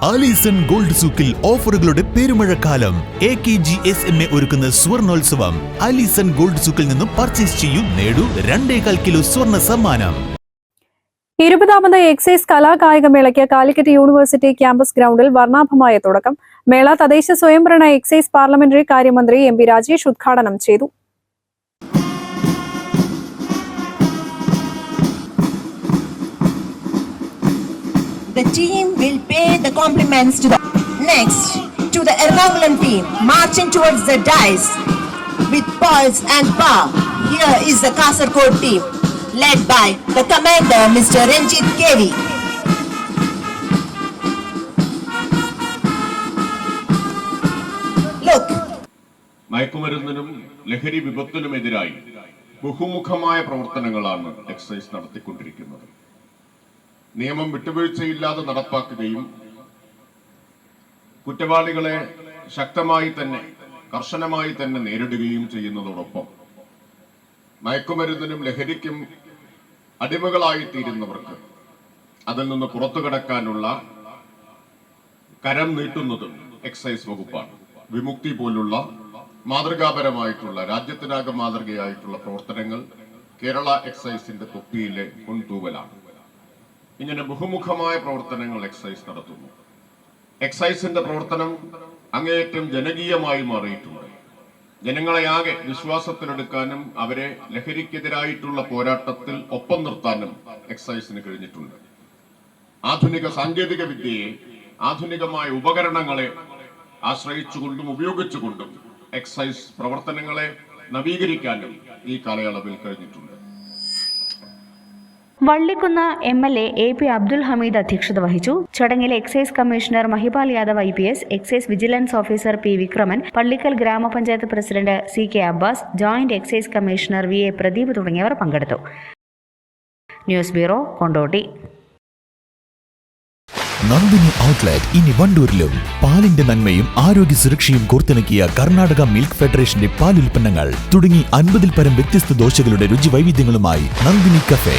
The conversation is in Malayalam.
ആലീസൺ ഗോൾഡ് സൂക്കിൽ ഓഫറുകളുടെ പെരുമഴക്കാലം. A K G S M A ഒരുക്കുന്ന സ്വർണോത്സവം. ആലീസൺ ഗോൾഡ് സൂക്കിൽ നിന്നും പർച്ചേസ് ചെയ്യൂ നേടൂ രണ്ടേകാൽ കിലോ സ്വർണ സമ്മാനം. ഇരുപതാമത് എക്സൈസ് കലാകായിക മേളയ്ക്ക് കാലിക്കറ്റ് യൂണിവേഴ്സിറ്റി ക്യാമ്പസ് ഗ്രൗണ്ടിൽ വർണാഭമായ തുടക്കം. മേള തദ്ദേശ സ്വയംഭരണ എക്സൈസ് പാർലമെന്ററി കാര്യമന്ത്രി എം പി രാജേഷ് ഉദ്ഘാടനം ചെയ്തു. The team will pay the compliments to the next to the Ernakulam team marching towards the dice with poise and power. Here is the Kasargod team led by the commander Mr. Ranjit Kevi. Look, മയക്കുമരുന്നിനും ലഹരി വിപത്തിനുമെതിരായി ബഹുമുഖമായ പ്രവർത്തനങ്ങളാണ് എക്സൈസ് നടത്തിക്കൊണ്ടിരിക്കുന്നത് നിയമം വിട്ടുവീഴ്ചയില്ലാതെ നടപ്പാക്കുകയും കുറ്റവാളികളെ ശക്തമായി തന്നെ കർശനമായി തന്നെ നേരിടുകയും ചെയ്യുന്നതോടൊപ്പം മയക്കുമരുന്നിനും ലഹരിക്കും അടിമകളായി തീരുന്നവർക്ക് അതിൽ നിന്ന് പുറത്തു കടക്കാനുള്ള കരം നീട്ടുന്നത് എക്സൈസ് വകുപ്പാണ്. വിമുക്തി പോലുള്ള മാതൃകാപരമായിട്ടുള്ള രാജ്യത്തിനാകെ മാതൃകയായിട്ടുള്ള പ്രവർത്തനങ്ങൾ കേരള എക്സൈസിന്റെ തൊപ്പിയിലെ മുൻതൂവലാണ് ഇങ്ങനെ ബഹുമുഖമായ പ്രവർത്തനങ്ങൾ എക്സൈസ് നടത്തുന്നു. എക്സൈസിന്റെ പ്രവർത്തനം അങ്ങേയറ്റം ജനകീയമായി മാറിയിട്ടുണ്ട്. ജനങ്ങളെ ആകെ വിശ്വാസത്തിലെടുക്കാനും അവരെ ലഹരിക്കെതിരായിട്ടുള്ള പോരാട്ടത്തിൽ ഒപ്പം നിർത്താനും എക്സൈസിന് കഴിഞ്ഞിട്ടുണ്ട്. ആധുനിക സാങ്കേതിക വിദ്യയെ ആധുനികമായ ഉപകരണങ്ങളെ ആശ്രയിച്ചുകൊണ്ടും ഉപയോഗിച്ചുകൊണ്ടും എക്സൈസ് പ്രവർത്തനങ്ങളെ നവീകരിക്കാനും ഈ കാലയളവിൽ കഴിഞ്ഞിട്ടുണ്ട്. Vallikkunnu M L A A P Abdul Hameed അധ്യക്ഷത വഹിച്ചു. ചടങ്ങിൽ excise commissioner Mahipal Yadav I P S excise vigilance officer P Vikraman Pallikkal ഗ്രാമപഞ്ചായത്ത് president C K Abbas joint excise commissioner V A Pradeep തുടങ്ങിയവർ പങ്കെടുത്തു. News bureau Kondotty. Nandini outlet ഇനി വണ്ടൂരിലും. പാലിന്റെ നന്മയും ആരോഗ്യ സുരക്ഷയും കോർത്തിണക്കിയ കർണാടക മിൽക്ക് ഫെഡറേഷന്റെ പാലുൽപ്പന്നങ്ങൾ തുടങ്ങി അൻപതിൽ പരം വ്യത്യസ്ത ദോശകളുടെ രുചി വൈവിധ്യങ്ങളുമായി നന്ദിനി കഫേ.